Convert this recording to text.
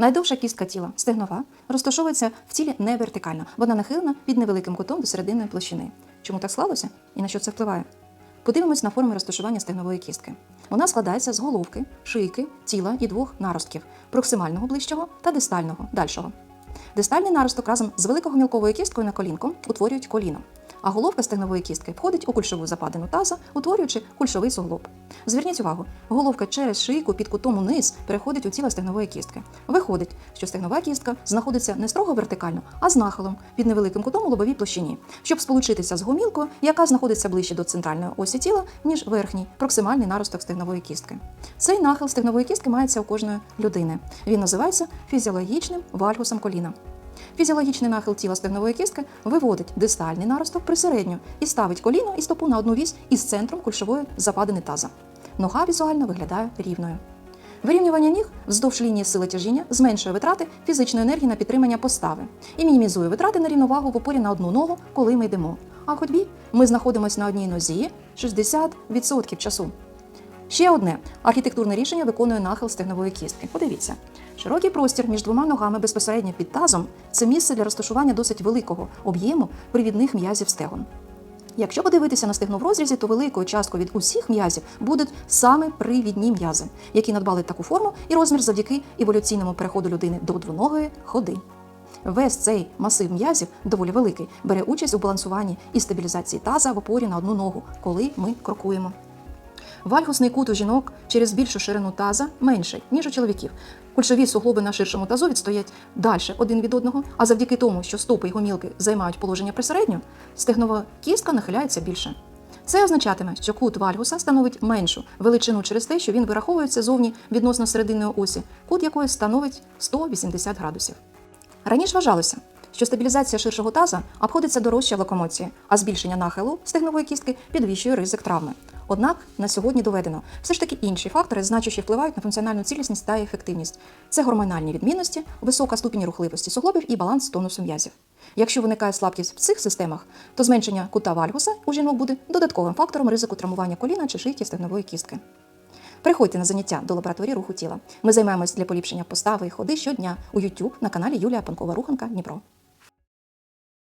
Найдовша кістка тіла стегнова розташовується в тілі не вертикально. Вона нахилена під невеликим кутом до серединної площини. Чому так склалося і на що це впливає? Подивимось на форми розташування стегнової кістки. Вона складається з головки, шийки, тіла і двох наростків проксимального ближчого та дистального дальшого. Дистальний наросток разом з великогомілковою кісткою на колінку утворюють коліно, а головка стегнової кістки входить у кульшову западину таза, утворюючи кульшовий суглоб. Зверніть увагу, головка через шийку під кутом униз переходить у тіло стегнової кістки. Виходить, що стегнова кістка знаходиться не строго вертикально, а з нахилом під невеликим кутом у лобовій площині, щоб сполучитися з гомілкою, яка знаходиться ближче до центральної осі тіла, ніж верхній проксимальний наросток стегнової кістки. Цей нахил стегнової кістки мається у кожної людини. Він називається фізіологічним вальгусом коліна. Фізіологічний нахил тіла стегнової кістки виводить дистальний наросток присередньо і ставить коліно і стопу на одну вісь із центром кульшової западини таза. Нога візуально виглядає рівною. Вирівнювання ніг вздовж лінії сили тяжіння зменшує витрати фізичної енергії на підтримання постави і мінімізує витрати на рівновагу в опорі на одну ногу, коли ми йдемо. А в ходьбі ми знаходимося на одній нозі 60% часу. Ще одне архітектурне рішення виконує нахил стегнової кістки. Подивіться, широкий простір між двома ногами безпосередньо під тазом це місце для розташування досить великого об'єму привідних м'язів стегон. Якщо подивитися на стегно в розрізі, то великою часткою від усіх м'язів будуть саме привідні м'язи, які надбали таку форму і розмір завдяки еволюційному переходу людини до двоногої ходи. Весь цей масив м'язів доволі великий, бере участь у балансуванні і стабілізації таза в опорі на одну ногу, коли ми крокуємо. Вальгусний кут у жінок через більшу ширину таза менший, ніж у чоловіків. Кульшові суглоби на ширшому тазу відстоять далі один від одного, а завдяки тому, що стопи й гомілки займають положення присередньо, стегнова кістка нахиляється більше. Це означатиме, що кут вальгуса становить меншу величину через те, що він вираховується зовні відносно серединної осі, кут якої становить 180 градусів. Раніше вважалося, що стабілізація ширшого таза обходиться дорожче в локомоції, а збільшення нахилу стегнової кістки підвищує ризик травми. Однак на сьогодні доведено все ж таки інші фактори, значущі впливають на функціональну цілісність та ефективність. Це гормональні відмінності, висока ступінь рухливості суглобів і баланс тонусу м'язів. Якщо виникає слабкість в цих системах, то зменшення кута вальгуса у жінок буде додатковим фактором ризику травмування коліна чи шийки стегнової кістки. Приходьте на заняття до лабораторії руху тіла. Ми займаємось для поліпшення постави і ходи щодня у YouTube на каналі Юлія Панкова Руханка Дніпро.